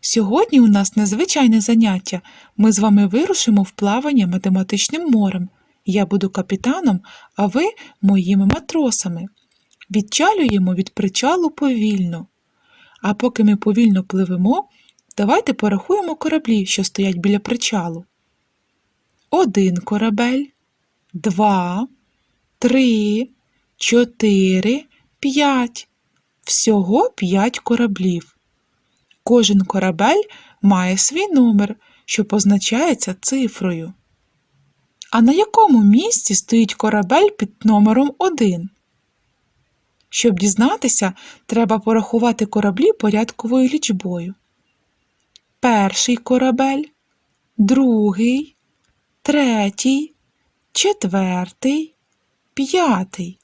Сьогодні у нас незвичайне заняття. Ми з вами вирушимо в плавання математичним морем. Я буду капітаном, а ви моїми матросами. Відчалюємо від причалу повільно. А поки ми повільно пливемо, давайте порахуємо кораблі, що стоять біля причалу. Один корабель, два, три, чотири, п'ять. Всього п'ять кораблів. Кожен корабель має свій номер, що позначається цифрою. А на якому місці стоїть корабель під номером 1? Щоб дізнатися, треба порахувати кораблі порядковою лічбою. Перший корабель, другий, третій, четвертий, п'ятий.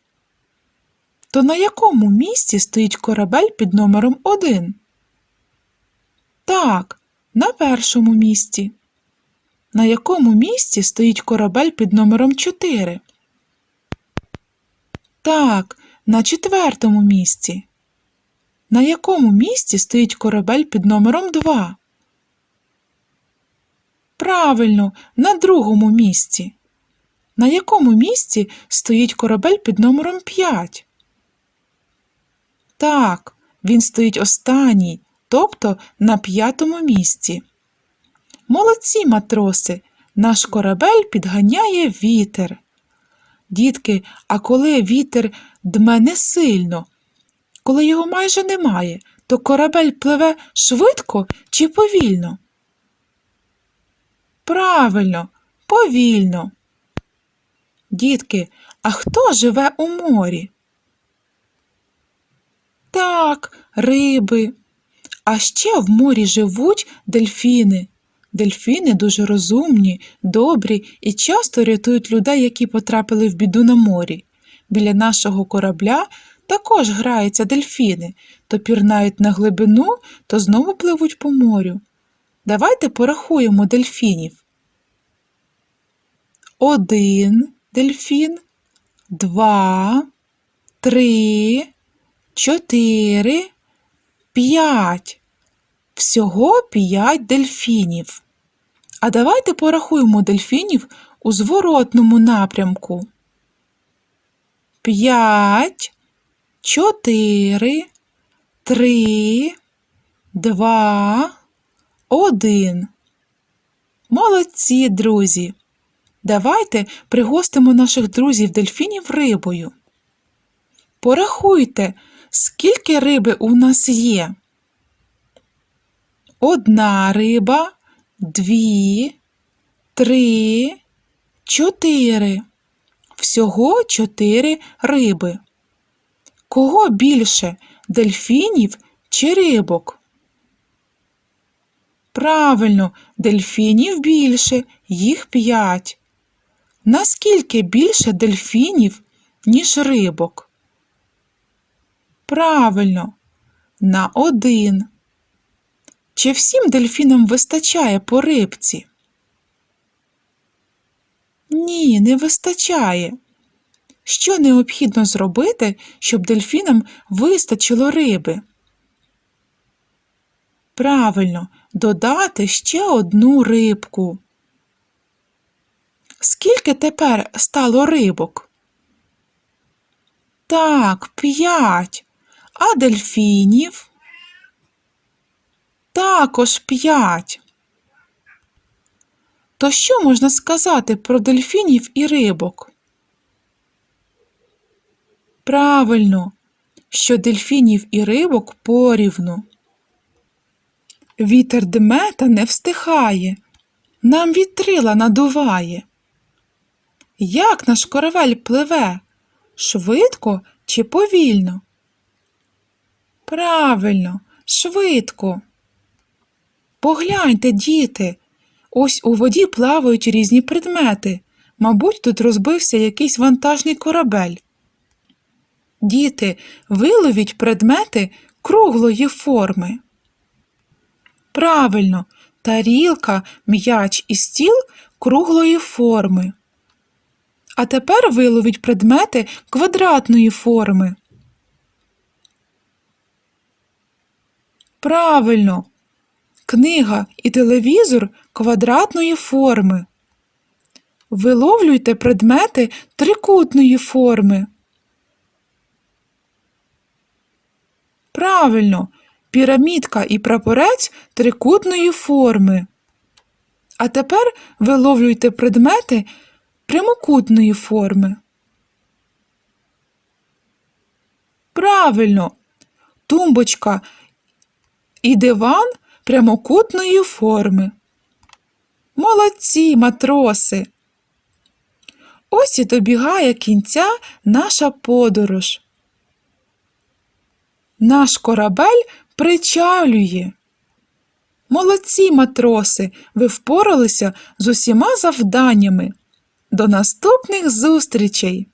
То на якому місці стоїть корабель під номером 1? Так, на першому місці. На якому місці стоїть корабель під номером 4? Так, на четвертому місці. На якому місці стоїть корабель під номером 2? Правильно, на другому місці. На якому місці стоїть корабель під номером 5? Так, він стоїть останній, тобто на п'ятому місці. Молодці, матроси, наш корабель підганяє вітер. Дітки, а коли вітер дме не сильно, коли його майже немає, то корабель пливе швидко чи повільно? Правильно, повільно. Дітки, а хто живе у морі? Так, риби. А ще в морі живуть дельфіни. Дельфіни дуже розумні, добрі і часто рятують людей, які потрапили в біду на морі. Біля нашого корабля також граються дельфіни, то пірнають на глибину, то знову пливуть по морю. Давайте порахуємо дельфінів. Один дельфін, два, три, чотири, п'ять. Всього п'ять дельфінів. А давайте порахуємо дельфінів у зворотному напрямку. П'ять, чотири, три, два, один. Молодці, друзі! Давайте пригостимо наших друзів дельфінів рибою. Порахуйте, скільки риби у нас є. Одна риба, дві, три, чотири. Всього чотири риби. Кого більше дельфінів чи рибок? Правильно, дельфінів більше, їх п'ять. Наскільки більше дельфінів, ніж рибок? Правильно, на один. Чи всім дельфінам вистачає по рибці? Ні, не вистачає. Що необхідно зробити, щоб дельфінам вистачило риби? Правильно, додати ще одну рибку. Скільки тепер стало рибок? Так, п'ять. А дельфінів? Також п'ять. То що можна сказати про дельфінів і рибок? Правильно, що дельфінів і рибок порівну. Вітер дме та не встихає, нам вітрила надуває. Як наш корабель пливе? Швидко чи повільно? Правильно, швидко. Погляньте, діти, ось у воді плавають різні предмети. Мабуть, тут розбився якийсь вантажний корабель. Діти, виловіть предмети круглої форми. Правильно, тарілка, м'яч і стіл круглої форми. А тепер виловіть предмети квадратної форми. Правильно, книга і телевізор квадратної форми. Виловлюйте предмети трикутної форми. Правильно, пірамідка і прапорець трикутної форми. А тепер виловлюйте предмети прямокутної форми. Правильно, тумбочка і диван прямокутної форми. Молодці, матроси! Ось і добігає кінця наша подорож. Наш корабель причалює. Молодці, матроси, ви впоралися з усіма завданнями. До наступних зустрічей!